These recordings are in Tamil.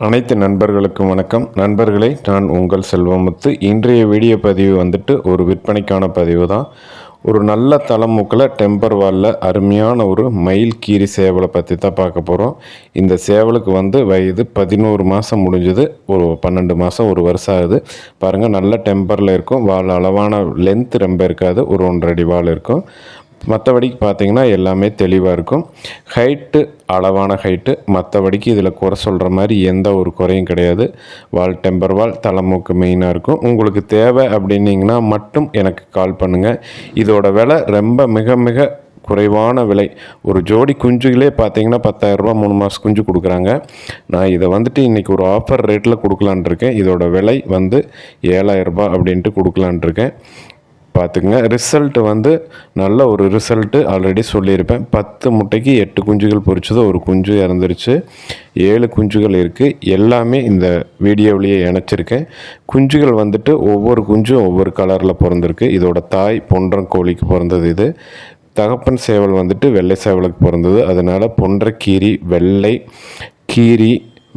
அனைத்து நண்பர்களுக்கும் வணக்கம். நண்பர்களே நான் உங்கள் செல்வமுத்து. இன்றைய வீடியோ பதிவு வந்துட்டு ஒரு விற்பனைக்கான பதிவு தான். ஒரு நல்ல தலைமுக்கில் டெம்பர் வாலில் அருமையான ஒரு மயில் கீரி சேவலை பற்றி தான் பார்க்க போகிறோம் இந்த சேவலுக்கு வந்து வயது பதினோரு மாதம் முடிஞ்சது. ஒரு பன்னெண்டு மாதம் ஒரு வருஷம் ஆகுது. பாருங்கள் நல்ல டெம்பரில் இருக்கும். வால் அளவான லென்த் ரொம்ப இருக்காது. ஒரு ஒன்றரை அடி வால் இருக்கும். மற்றபடிக்கு பார்த்தீங்கன்னா எல்லாமே தெளிவாக இருக்கும். ஹைட்டு அளவான ஹைட்டு மற்றபடிக்கு இதில் குறை சொல்கிற மாதிரி எந்த ஒரு குறையும் கிடையாது. வால் டெம்பர் வால் தலைமூக்கு மெயினாக இருக்கும். உங்களுக்கு தேவை அப்படின்னிங்கன்னா மட்டும் எனக்கு கால் பண்ணுங்கள் இதோட விலை ரொம்ப மிக மிக குறைவான விலை. ஒரு ஜோடி குஞ்சுகளே பார்த்தீங்கன்னா பத்தாயிரரூபா மூணு மாதம் குஞ்சு கொடுக்குறாங்க. நான் இதை வந்துட்டு இன்றைக்கி ஒரு ஆஃபர் ரேட்டில் கொடுக்கலான் இருக்கேன். இதோட விலை வந்து ஏழாயிரரூபா அப்படின்ட்டு கொடுக்கலான் இருக்கேன். பார்த்துக்குங்க. ரிசல்ட் வந்து நல்ல ஒரு ரிசல்ட்டு ஆல்ரெடி சொல்லியிருப்பேன். பத்து முட்டைக்கு எட்டு குஞ்சுகள் பொறிச்சது ஒரு குஞ்சு இறந்துருச்சு. ஏழு குஞ்சுகள் இருக்குது எல்லாமே இந்த வீடியோவிலேயே இணைச்சிருக்கேன். குஞ்சுகள் வந்துட்டு ஒவ்வொரு குஞ்சும் ஒவ்வொரு கலரில் பிறந்திருக்கு. இதோட தாய் பொன்றன் கோழிக்கு பிறந்தது இது. தகப்பன் சேவல் வந்துட்டு வெள்ளை சேவலுக்கு பிறந்தது. அதனால் பொன்ற கீரி வெள்ளை கீரி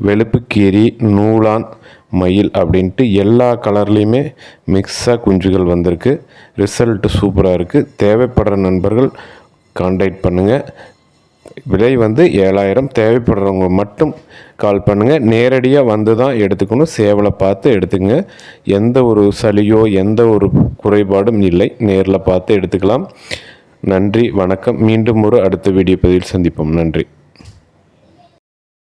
வெளுப்புக்கீரி நூலான் மயில் அப்படின்ட்டு எல்லா கலர்லேயுமே மிக்ஸாக குஞ்சுகள் வந்திருக்கு. ரிசல்ட்டு சூப்பராக இருக்குது தேவைப்படுற நண்பர்கள் கான்டாக்ட் பண்ணுங்கள் விலை வந்து ஏழாயிரம். தேவைப்படுறவங்க மட்டும் கால் பண்ணுங்கள் நேரடியாக வந்து தான் எடுத்துக்கணும். சேவலை பார்த்து எடுத்துக்கங்க. எந்த ஒரு சளியோ எந்த ஒரு குறைபாடும் இல்லை. நேரில் பார்த்து எடுத்துக்கலாம். நன்றி. வணக்கம். மீண்டும் ஒரு அடுத்த வீடியோ பதிவில் சந்திப்போம். நன்றி.